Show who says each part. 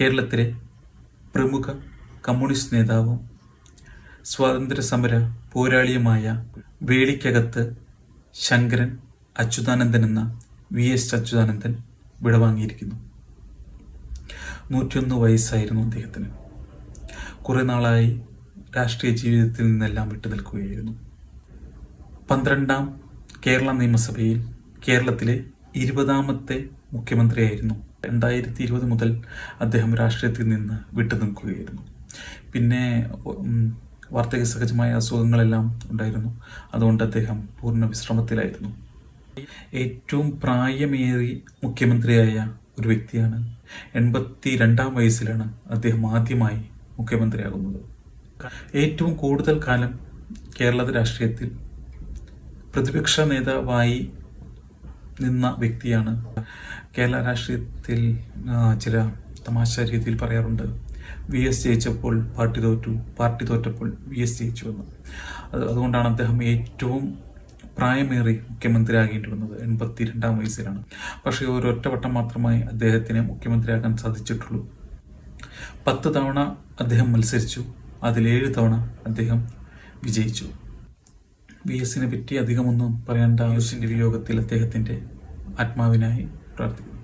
Speaker 1: കേരളത്തിലെ പ്രമുഖ കമ്മ്യൂണിസ്റ്റ് നേതാവും സ്വാതന്ത്ര്യ സമര പോരാളിയുമായ വേളിക്കകത്ത് ശങ്കരൻ അച്യുതാനന്ദൻ എന്ന വി എസ് അച്യുതാനന്ദൻ വിടവാങ്ങിയിരിക്കുന്നു. നൂറ്റിയൊന്ന് വയസ്സായിരുന്നു അദ്ദേഹത്തിന്. കുറേ നാളായി രാഷ്ട്രീയ ജീവിതത്തിൽ നിന്നെല്ലാം വിട്ടു നിൽക്കുകയായിരുന്നു. പന്ത്രണ്ടാം കേരള നിയമസഭയിൽ കേരളത്തിലെ ഇരുപതാമത്തെ മുഖ്യമന്ത്രിയായിരുന്നു. രണ്ടായിരത്തി ഇരുപത് മുതൽ അദ്ദേഹം രാഷ്ട്രീയത്തിൽ നിന്ന് വിട്ടുനിൽക്കുകയായിരുന്നു. പിന്നെ വാർദ്ധക്യ സഹജമായ അസുഖങ്ങളെല്ലാം ഉണ്ടായിരുന്നു. അതുകൊണ്ട് അദ്ദേഹം പൂർണ വിശ്രമത്തിലായിരുന്നു. ഏറ്റവും പ്രായമേറി മുഖ്യമന്ത്രിയായ ഒരു വ്യക്തിയാണ്. എൺപത്തി രണ്ടാം വയസ്സിലാണ് അദ്ദേഹം ആദ്യമായി മുഖ്യമന്ത്രിയാകുന്നത്. ഏറ്റവും കൂടുതൽ കാലം കേരള രാഷ്ട്രീയത്തിൽ പ്രതിപക്ഷ നേതാവായി നിന്ന വ്യക്തിയാണ്. കേരള രാഷ്ട്രീയത്തിൽ ചില തമാശ രീതിയിൽ പറയാറുണ്ട്. വി എസ് ജയിച്ചപ്പോൾ പാർട്ടി തോറ്റു പാർട്ടി തോറ്റപ്പോൾ വി എസ് ജയിച്ചു എന്ന്. അത് അതുകൊണ്ടാണ് അദ്ദേഹം ഏറ്റവും പ്രായമേറി മുഖ്യമന്ത്രിയാകേണ്ടി വന്നത് എൺപത്തി രണ്ടാം വയസ്സിലാണ്. പക്ഷേ ഒരു വട്ടം മാത്രമായി അദ്ദേഹത്തിന് മുഖ്യമന്ത്രിയാകാൻ സാധിച്ചിട്ടുള്ളൂ. പത്ത് തവണ അദ്ദേഹം മത്സരിച്ചു. അതിലേഴ് തവണ അദ്ദേഹം വിജയിച്ചു. വി എസിനെ പറ്റി അധികമൊന്നും പറയേണ്ട ആവശ്യത്തിന്റെ വിയോഗത്തിൽ അദ്ദേഹത്തിന്റെ ആത്മാവിനായി പ്രാർത്ഥിക്കുന്നു.